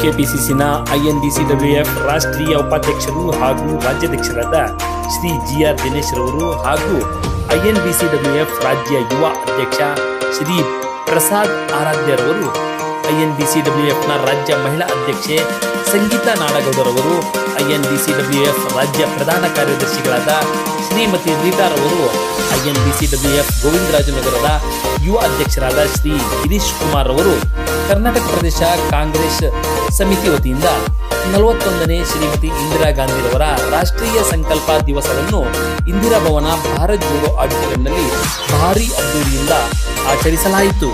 ಕೆಪಿಸಿಸಿನ ಐಎನ್ಡಿಸಿಡಬ್ಲ್ಯೂಎಫ್ ರಾಷ್ಟ್ರೀಯ ಉಪಾಧ್ಯಕ್ಷರು ಹಾಗೂ ರಾಜ್ಯಾಧ್ಯಕ್ಷರಾದ ಶ್ರೀ ಜಿ ಆರ್ ದಿನೇಶ್ ರವರು ಹಾಗೂ ಐಎನ್ಡಿಸಿಡಬ್ಲ್ಯೂಎಫ್ ರಾಜ್ಯ ಯುವ ಅಧ್ಯಕ್ಷ ಶ್ರೀ ಪ್ರಸಾದ್ ಆರಾಧ್ಯರವರು ಐಎನ್ಡಿಸಿಡಬ್ಲ್ಯೂಎಫ್ನ ರಾಜ್ಯ ಮಹಿಳಾ ಅಧ್ಯಕ್ಷೆ ಸಂಗೀತಾ ನಾಡಗೌಡರವರು ಐಎನ್ಡಿಸಿಡಬ್ಲ್ಯೂಎಫ್ ರಾಜ್ಯ ಪ್ರಧಾನ ಕಾರ್ಯದರ್ಶಿಗಳಾದ ಶ್ರೀಮತಿ ರೀಟಾರವರು ಐಎನ್ಡಿಸಿಡಬ್ಲ್ಯೂಎಫ್ ಗೋವಿಂದರಾಜನಗರದ ಯುವ ಅಧ್ಯಕ್ಷರಾದ ಶ್ರೀ ಗಿರೀಶ್ ಕುಮಾರ್ ಅವರು ಕರ್ನಾಟಕ ಪ್ರದೇಶ ಕಾಂಗ್ರೆಸ್ ಸಮಿತಿ ವತಿಯಿಂದ ನಲವತ್ತೊಂದನೇ ಶ್ರೀಮತಿ ಇಂದಿರಾ ಗಾಂಧಿರವರ ರಾಷ್ಟ್ರೀಯ ಸಂಕಲ್ಪ ದಿವಸವನ್ನು ಇಂದಿರಾ ಭವನ ಭಾರತ್ ಜೋಡೋ ಆಡಿಟೋರಿಯಂನಲ್ಲಿ ಭಾರಿ ಅದ್ದೂರಿಯಿಂದ ಆಚರಿಸಲಾಯಿತು.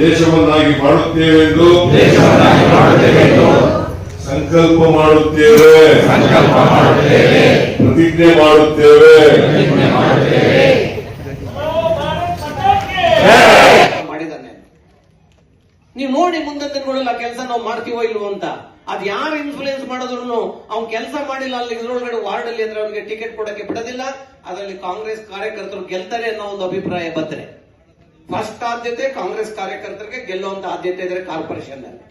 ದೇಶವನ್ನಾಗಿ ಮಾಡುತ್ತೇವೆಂದು ಸಂಕಲ್ಪ ಮಾಡುತ್ತೇವೆ. ಪ್ರತಿಜ್ಞೆ ಮಾಡುತ್ತೇವೆ. ಮಾಡಿದಾನೆ ನೀವು ನೋಡಿ ಮುಂದೆ ತಿಳ್ಕೊಳ್ಳಿಲ್ಲ ಕೆಲಸ ನಾವು ಮಾಡ್ತೀವೋ ಇಲ್ವೋ ಅಂತ. ಅದ್ ಯಾರು ಇನ್ಫ್ಲೂಯೆನ್ಸ್ ಮಾಡಿದ್ರು ಅವ್ನ್ ಕೆಲಸ ಮಾಡಿಲ್ಲ ಅಲ್ಲಿ ಇದ್ರೊಳಗಡೆ ವಾರ್ಡ್ ಅಲ್ಲಿ ಅಂದ್ರೆ ಅವ್ನಿಗೆ ಟಿಕೆಟ್ ಕೊಡಕ್ಕೆ ಬಿಡೋದಿಲ್ಲ. ಅದರಲ್ಲಿ ಕಾಂಗ್ರೆಸ್ ಕಾರ್ಯಕರ್ತರು ಗೆಲ್ತಾರೆ ಅನ್ನೋ ಒಂದು ಅಭಿಪ್ರಾಯ ಬಂದ್ರೆ ಫಸ್ಟ್ ಆದ್ಯತೆ ಕಾಂಗ್ರೆಸ್ ಕಾರ್ಯಕರ್ತರಿಗೆ ಗೆಲ್ಲುವಂತ ಆದ್ಯತೆ ಇದ್ರೆ ಕಾರ್ಪೊರೇಷನ್ ಅಲ್ಲಿ.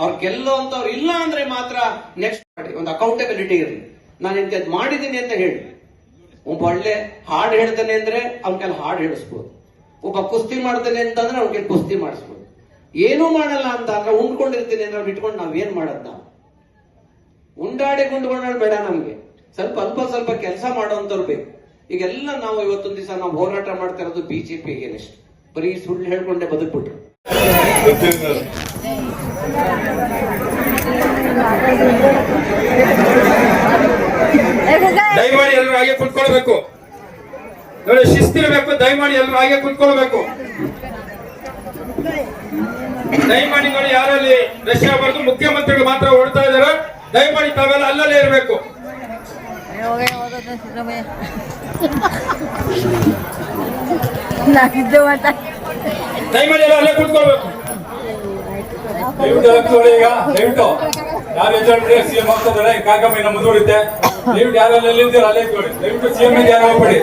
ಅವ್ರು ಗೆಲ್ಲುವಂತವ್ರು ಇಲ್ಲ ಅಂದ್ರೆ ಮಾತ್ರ ನೆಕ್ಸ್ಟ್ ಮಾಡಿ, ಒಂದು ಅಕೌಂಟೆಬಿಲಿಟಿ ಇರಲಿ. ನಾನು ಇಂಥದ್ದು ಮಾಡಿದ್ದೀನಿ ಅಂತ ಹೇಳಿ. ಒಬ್ಬ ಒಳ್ಳೆ ಹಾಡು ಹೇಳ್ತಾನೆ ಅಂದ್ರೆ ಅವ್ನ ಕೆಲ ಹಾಡು ಹೇಳಿಸ್ಬೋದು ಒಬ್ಬ ಕುಸ್ತಿ ಮಾಡ್ತಾನೆ ಅಂತಂದ್ರೆ ಅವ್ನಿಗೆ ಕುಸ್ತಿ ಮಾಡಿಸ್ಬೋದು. ಏನೂ ಮಾಡಲ್ಲ ಅಂತ ಅಂದ್ರೆ ಉಂಡ್ಕೊಂಡಿರ್ತೀನಿ ಅಂದ್ರೆ ಅವ್ನು ಇಟ್ಕೊಂಡು ನಾವ್ ಏನ್ ಮಾಡೋದ್ ನಾವು? ಉಂಡಾಡಿ ಕುಂಡ್ಕೊಂಡ್ ಬೇಡ ನಮ್ಗೆ. ಸ್ವಲ್ಪ ಅಲ್ಪ ಸ್ವಲ್ಪ ಕೆಲಸ ಮಾಡೋಂಥವ್ರು ಬೇಕು. ಈಗೆಲ್ಲ ನಾವು ಇವತ್ತೊಂದು ದಿವಸ ನಾವು ಹೋರಾಟ ಮಾಡ್ತಾ ಇರೋದು ಬಿಜೆಪಿಗೆ ಬರೀ ಸುಳ್ಳು ಹೇಳ್ಕೊಂಡೆ ಬದುಕ್ಬಿಟ್ರು. ದಯಮಾಡಿ ಎಲ್ಲರೂ ಹಾಗೆ ಕುತ್ಕೊಳ್ಬೇಕು. ನೋಡಿ ಶಿಸ್ತಿರ್ಬೇಕು ದಯಮಾಡಿ ಎಲ್ಲರೂ ಹಾಗೆ ಕುತ್ಕೊಳ್ಬೇಕು. ದಯಮಾಡಿ ನೋಡಿ ಯಾರಲ್ಲಿ ರಷ್ಯಾ ಬರೆದು ಮುಖ್ಯಮಂತ್ರಿಗಳು ಮಾತ್ರ ಓಡ್ತಾ ಇದಾರೆ ದಯಮಾಡಿ ತಾವೆಲ್ಲ ಅಲ್ಲಲ್ಲೇ ಇರಬೇಕು. ದಯಮಾಡಿ ಎಲ್ಲ ಅಲ್ಲೇ ಕುತ್ಕೊಳ್ಬೇಕು. ದಯವಿಟ್ಟು ಈಗ ದಯವಿಟ್ಟು ಯಾರು ಹೆಚ್ಚು ಸಿಎಂ ಆಗ್ತದಾರೆ ಕಾರ್ಯಕ್ರಮ ಇನ್ನು ಮುಂದುವರಿತೆ ದಯವಿಟ್ಟು ಯಾರೆಲ್ಲ ಎಲ್ಲಿದ್ದೀರ ಅಲ್ಲೇ ಇಟ್ಕೊಳ್ಳಿ ದಯವಿಟ್ಟು ಸಿಎಂ ಯಾರು ಹೋಗ್ಬೇಡಿ.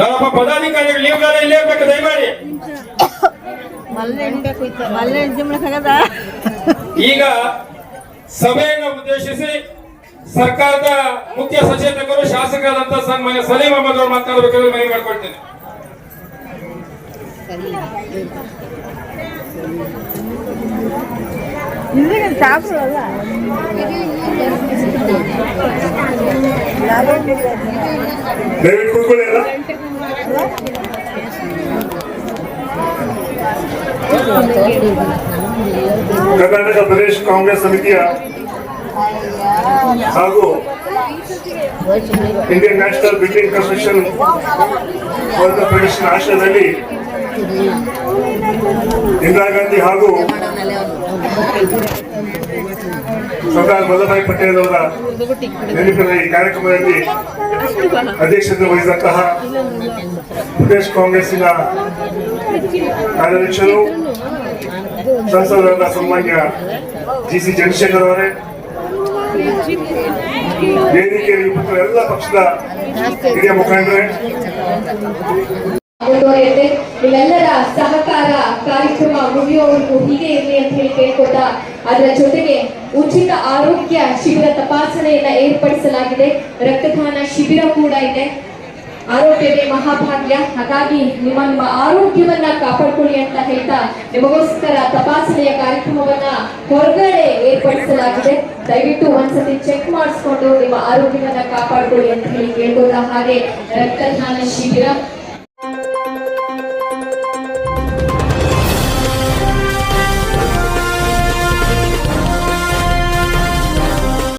ನಮ್ಮ ಪದಾಧಿಕಾರಿಗಳು ನೀವುಗಾರ ಇಲ್ಲೇ ಇರ್ಬೇಕು, ದಯಮಾಡಿ. ಈಗ ಸಭೆಯನ್ನು ಉದ್ದೇಶಿಸಿ ಸರ್ಕಾರದ ಮುಖ್ಯ ಸಚೇತಕರು, ಶಾಸಕರಾದಂತಹ ಸನ್ಮಾನ್ಯ ಸಲೀಂ ಅಹಮದ್ ಅವರು ಮಾತನಾಡಬೇಕಾದ್ರೆ ಮನವಿ ಮಾಡ್ಕೊಳ್ತೇನೆ. ಇಲ್ಲಿಗೆ ಸಾಪಿಡಲ್ಲ ದಯವಿಟ್ಟು ಕೂತ್ಕೊಳ್ಳಿ ಎಲ್ಲ ಕರ್ನಾಟಕ ಪ್ರದೇಶ ಕಾಂಗ್ರೆಸ್ ಸಮಿತಿಯ ಹಾಗೂ Indian national building construction federation ಆಶ್ರಯದಲ್ಲಿ ಇಂದಿರಾ ಗಾಂಧಿ ಹಾಗೂ ಸರ್ದಾರ್ ವಲ್ಲಭಾಯಿ ಪಟೇಲ್ ಅವರ ನೆನಪಿನ ಈ ಕಾರ್ಯಕ್ರಮದಲ್ಲಿ ಅಧ್ಯಕ್ಷತೆ ವಹಿಸಿದಂತಹ ಪ್ರದೇಶ ಕಾಂಗ್ರೆಸ್ಸಿನ ಕಾರ್ಯಾಧ್ಯಕ್ಷರು ಸಂಸದರಾದ ಸನ್ಮಾನ್ಯ ಜಿ ಸಿ ಚಂದ್ರಶೇಖರ್ ಅವರೇ ವೇದಿಕೆಯಲ್ಲಿ ಎಲ್ಲ ಪಕ್ಷದ ಹಿರಿಯ ಮುಖಂಡರೇ. ಮುಂದುವರಿಯುತ್ತೆ. ನಿಮ್ಮೆಲ್ಲರ ಸಹಕಾರ, ಕಾರ್ಯಕ್ರಮ ಮುಗಿಯುವವರೆಗೂ ಹೀಗೆ ಇರಲಿ ಅಂತ ಹೇಳಿ ಕೇಳ್ಕೊತ ಅದರ ಜೊತೆಗೆ ಉಚಿತ ಆರೋಗ್ಯ ಶಿಬಿರ ತಪಾಸಣೆಯನ್ನ ಏರ್ಪಡಿಸಲಾಗಿದೆ. ರಕ್ತದಾನ ಶಿಬಿರ ಕೂಡ ಇದೆ. ಆರೋಗ್ಯವೇ ಮಹಾಭಾಗ್ಯ. ಹಾಗಾಗಿ ನಿಮ್ಮ ನಿಮ್ಮ ಆರೋಗ್ಯವನ್ನ ಕಾಪಾಡ್ಕೊಳ್ಳಿ ಅಂತ ಹೇಳ್ತಾ ನಿಮಗೋಸ್ಕರ ತಪಾಸಣೆಯ ಕಾರ್ಯಕ್ರಮವನ್ನ ಹೊರಗಡೆ ಏರ್ಪಡಿಸಲಾಗಿದೆ. ದಯವಿಟ್ಟು ಒಂದ್ಸತಿ ಚೆಕ್ ಮಾಡಿಸ್ಕೊಂಡು ನಿಮ್ಮ ಆರೋಗ್ಯವನ್ನ ಕಾಪಾಡ್ಕೊಳ್ಳಿ ಅಂತ ಹೇಳಿ ಕೇಳ್ಬೋದ ಹಾಗೆ ರಕ್ತದಾನ ಶಿಬಿರ.